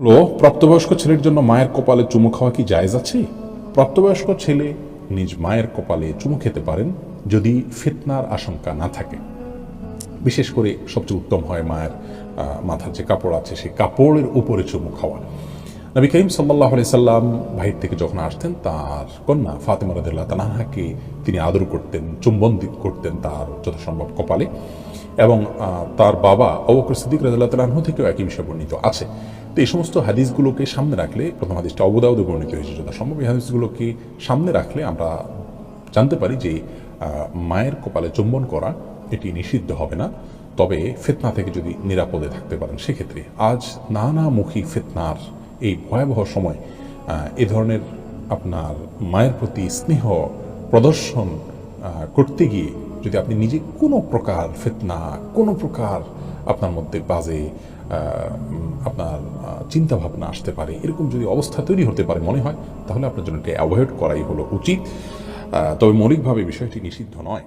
হলো প্রাপ্তবয়স্ক ছেলের জন্য মায়ের কপালে চুমু খাওয়া কি জায়জ আছে? প্রাপ্তবয়স্ক ছেলে নিজ মায়ের কপালে চুমু খেতে পারেন যদি ফিতনার আশঙ্কা না থাকে। বিশেষ করে সবচেয়ে উত্তম হয় মায়ের মাথার যে কাপড় আছে, সেই কাপড়ের উপরে চুমু খাওয়া নবী করিম সাল্লাহ সাল্লাম বাহির থেকে যখন আসতেন, তার কন্যা ফাতেমা রাদিল্লাহ তালাহাকে তিনি আদর করতেন, চুম্বন করতেন তার যথাসম্ভব কপালে এবং তার বাবা অবকর সিদ্দিক রাদিল্লাহ তালাহু থেকেও একই বিষয় বর্ণিত আছে। তো এই সমস্ত হাদিসগুলোকে সামনে রাখলে, প্রথম হাদিসটা অবদাউদে বর্ণিত হয়েছে যথাসম্ভব। এই হাদিসগুলোকে সামনে রাখলে আমরা জানতে পারি যে মায়ের কপালে চুম্বন করা এটি নিষিদ্ধ হবে না। তবে ফিতনা থেকে যদি নিরাপদে থাকতে পারেন, সেক্ষেত্রে আজ নানামুখী ফিতনার এই ভয়াবহ সময় এ ধরনের আপনার মায়ের প্রতি স্নেহ প্রদর্শন করতে গিয়ে যদি আপনি নিজে কোনো প্রকার ফিতনা, কোনো প্রকার আপনার মধ্যে বাজে আপনার চিন্তা ভাবনা আসতে পারে, এরকম যদি অবস্থা তৈরি হতে পারে মনে হয়, তাহলে আপনার জন্য এটা অ্যাভয়েড করাই হলো উচিত। তবে মৌলিকভাবে বিষয়টি নিষিদ্ধ নয়।